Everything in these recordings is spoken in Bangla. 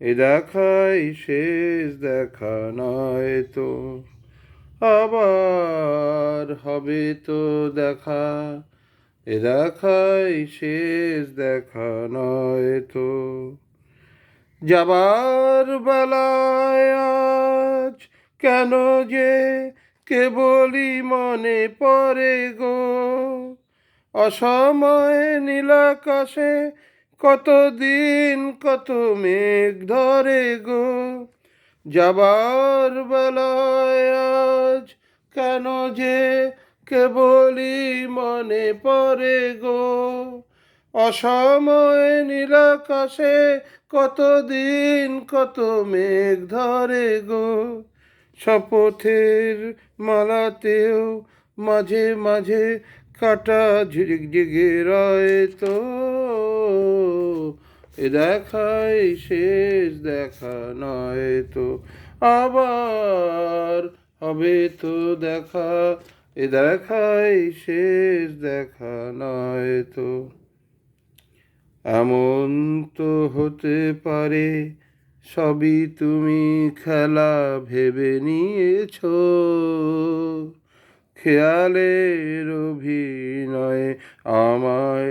এ দেখাই শেষ দেখা নয় তো, আবার হবে তো দেখা। এ দেখাই শেষ দেখা নয় তো, যাবার বেলায় কেন যে কেবলই মনে পড়ে গো? অসময়ে নীলাকাশে কতদিন কত মেঘ ধরে গো? যাবার বেলায় আজ কেন যে কেবলই মনে পড়ে গো? অসময়ে নীলাকাশে কতদিন কত মেঘ ধরে গো? শপথের মালাতেও মাঝে মাঝে কাটা জিগে রয় তো এ দেখাই শেষ দেখা নয় তো, আবার হবে তো দেখা। এ দেখাই শেষ দেখা নয় তো, এমন তো হতে পারে, সবই তুমি খেলা ভেবে নিয়েছ। খেয়ালের অভিনয় আমায়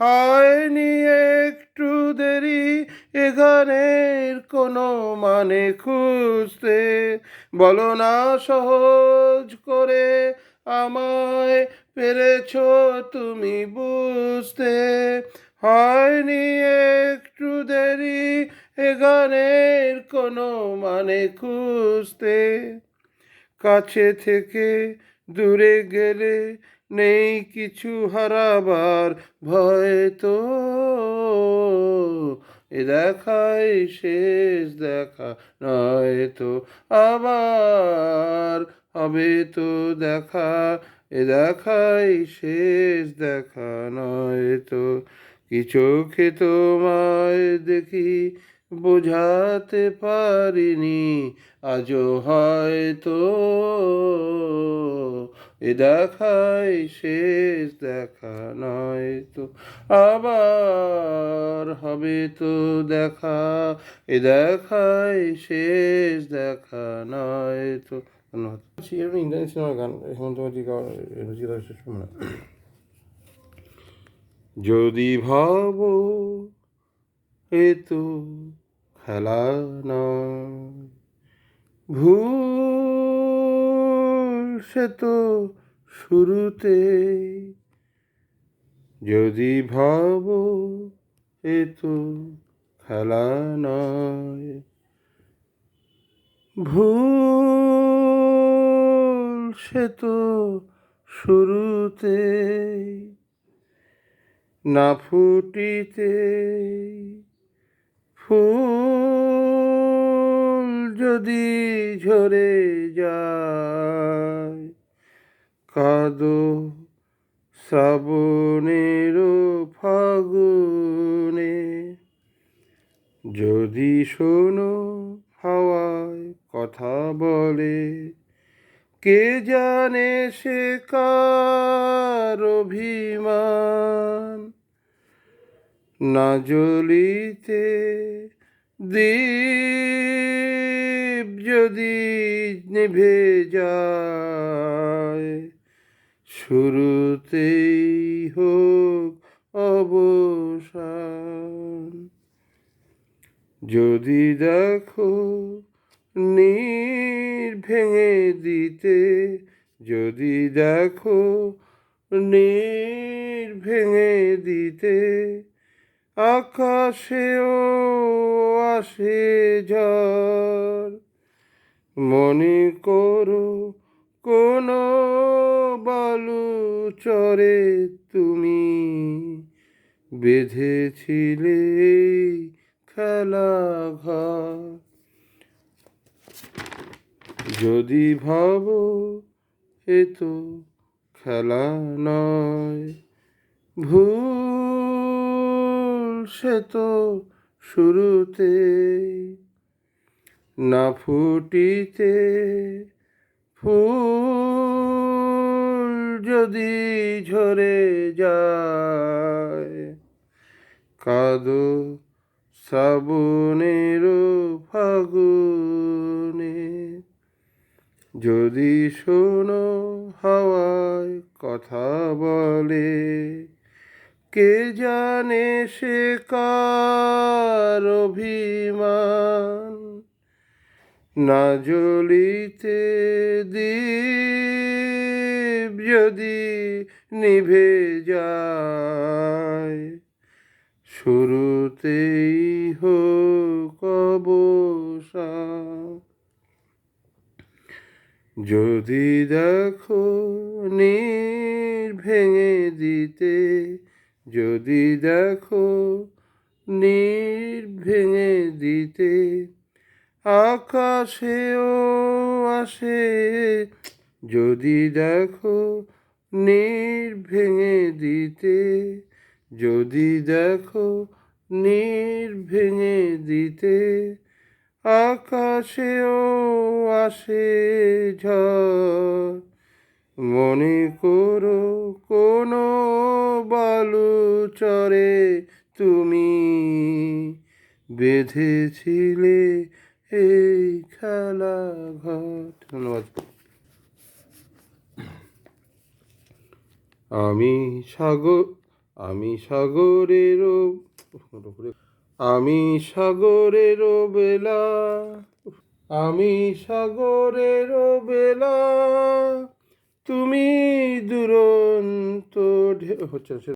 হয়নি একটু দেরি, এ গানের কোনো মানে খুঁজতে। বলো না সহজ করে আমায় পেরেছ তুমি বুঝতে। হয়নি একটু দেরি, এ গানের কোনো মানে খুঁজতে। কাছে থেকে দূরে গেলে নেই কিছু হারাবার ভয় তো। এ দেখাই শেষ দেখা নয় তো। আবার হবে তো দেখা, এ দেখাই শেষ দেখা নয় তো। কি চোখে তোমায় দেখি বোঝাতে পারিনি, আজও হয়তো এ দেখাই শেষ দেখা নয় তো আবার হবে তো দেখা। এ দেখাই শেষ দেখা নয় তো ধন্যবাদ। ইন্ডিয়ান সিনেমার গান হেমন্ত যদি ভাব এ তো খেলা নয় ভুল সে তো শুরুতে। যদি ভাব এ তো খেলা নয়, ভুল সে তো শুরুতেই না ফুটিতে ফুল যদি ঝরে যায়, কাদো শ্রাবণের ফাগুনে। যদি শোনো হাওয়ায় কথা বলে, কে জানে সে কার অভিমান? না জ্বলিতে দীপ যদি নিভে যায়, শুরুতেই হোক অবসান। যদি দেখো নীর ভেঙে দিতে, যদি দেখো নীর ভেঙে দিতে, আকাশেও আসে ঝড়। মনে করো কোন বালু চরে তুমি। বেঁধেছিলে খেলা ঘর। যদি ভাবো এ তো খেলা নয়, ভুল সে তো শুরুতে না ফুটিতে ফুল যদি ঝরে যায়, কাদো শ্রাবণেরও ফাগুনে যদি শোনো হাওয়ায় কথা বলে, কে জানে সে কার অভিমান? না জ্বলিতে দীপ যদি নিভে যায়, শুরুতেই হোক অবসান যদি দেখো নীর ভেঙে দিতে, যদি দেখো নীর ভেঙে দিতে আকাশেও আসে। যদি দেখো নীর ভেঙে দিতে, যদি দেখো নীর ভেঙে দিতে, আকাশেও আসে ঝড়। মনে করো কোনো বালু চরে তুমি, বেঁধেছিলে এই খেলা ধন্যবাদ। আমি সাগর, আমি সাগরেরও আমি সাগরেরও বেলা আমি সাগরেরও বেলা তুমি দুরন্ত হচ্ছে